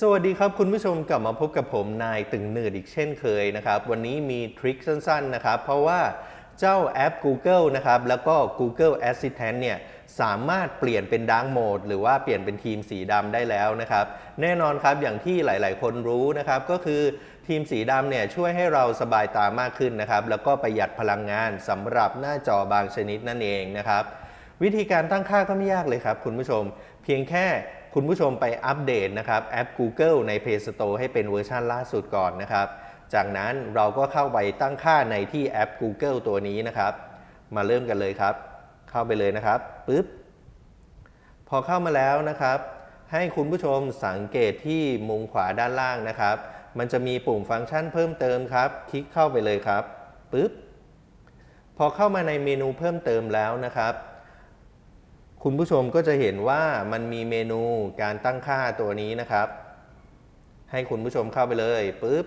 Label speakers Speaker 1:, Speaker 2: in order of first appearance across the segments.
Speaker 1: สวัสดีครับคุณผู้ชมกลับมาพบกับผมนายตึงหนืดอีกเช่นเคยนะครับ วันนี้มีทริคสั้นๆนะครับ เพราะว่าเจ้าแอป Google นะครับ แล้วก็ Google Assistant เนี่ยสามารถเปลี่ยนเป็น Dark Mode หรือว่าเปลี่ยนเป็นทีมสีดำได้แล้วนะครับ แน่นอนครับอย่างที่หลายๆ คนรู้นะครับ ก็คือทีมสีดำเนี่ยช่วยให้เราสบายตามากขึ้นนะครับ แล้วก็ประหยัดพลังงานสำหรับหน้าจอบางชนิดนั่นเองนะครับ วิธีการตั้งค่าก็ไม่ยากเลยครับ คุณผู้ชม เพียงแค่ คุณผู้ชมไปอัปเดตนะครับแอป Google ใน Play Store ให้เป็นเวอร์ชันล่าสุดก่อนนะครับ จากนั้นเราก็เข้าไปตั้งค่าในที่แอป Google ตัวนี้นะครับ มาเริ่มกันเลยครับ เข้าไปเลยนะครับปึ๊บพอเข้ามาแล้วนะครับ ให้คุณผู้ชมสังเกตที่มุมขวาด้านล่างนะครับ มันจะมีปุ่มฟังก์ชันเพิ่มเติมครับ คลิกเข้าไปเลยครับปึ๊บพอเข้ามาในเมนูเพิ่มเติมแล้วนะครับ คุณผู้ชมก็จะเห็นว่ามันมีเมนูการตั้งค่าตัวนี้นะครับ ให้คุณผู้ชมเข้าไปเลยปึ๊บ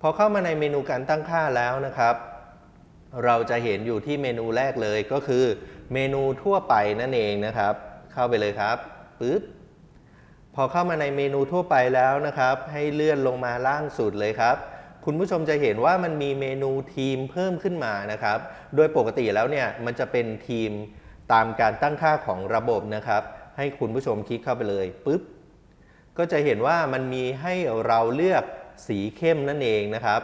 Speaker 1: พอเข้ามาในเมนูการตั้งค่าแล้วนะครับ เราจะเห็นอยู่ที่เมนูแรกเลยก็คือเมนูทั่วไปนั่นเองนะครับ เข้าไปเลยครับปึ๊บพอเข้ามาในเมนูทั่วไปแล้วนะครับ ให้เลื่อนลงมาล่างสุดเลยครับ คุณผู้ชมจะเห็นว่ามันมีเมนูทีมเพิ่มขึ้นมานะครับ โดยปกติแล้วเนี่ยมันจะเป็นทีม ตามการตั้งค่าของระบบนะครับ ให้คุณผู้ชมคลิกเข้าไปเลยปุ๊บก็จะเห็นว่ามันมีให้เราเลือกสีเข้มนั่นเองนะครับ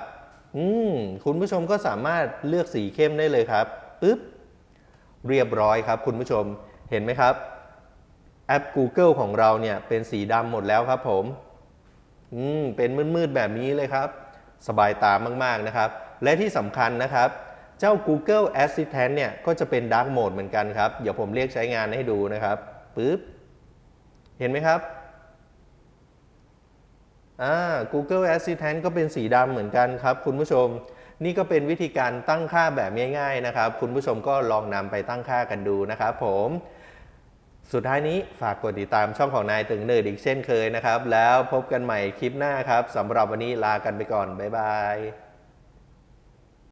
Speaker 1: อืมคุณผู้ชมก็สามารถเลือกสีเข้มได้เลยครับปึ๊บเรียบร้อยครับ คุณผู้ชมเห็นไหมครับ แอป Google ของเราเนี่ยเป็นสีดำหมดแล้วครับผม อืมเป็นมืดๆแบบนี้เลยครับ สบายตามากๆนะครับ และที่สำคัญนะครับ เจ้า Google Assistant เนี่ยก็จะเป็น Dark Mode เหมือนกันครับ เดี๋ยวผมเรียกใช้งานให้ดูนะครับปึ๊บ เห็นไหมครับอ่า Google Assistant ก็เป็นสีดำเหมือนกันครับ คุณผู้ชม นี่ก็เป็นวิธีการตั้งค่าแบบง่ายๆนะครับ คุณผู้ชมก็ลองนำไปตั้งค่ากันดูนะครับผมสุดท้ายนี้ฝากกดติดตามช่องของนายตึงเนิร์ดอีกเช่นเคยนะครับ แล้วพบกันใหม่คลิปหน้าครับสำหรับวันนี้ลากันไปก่อน บ๊ายบาย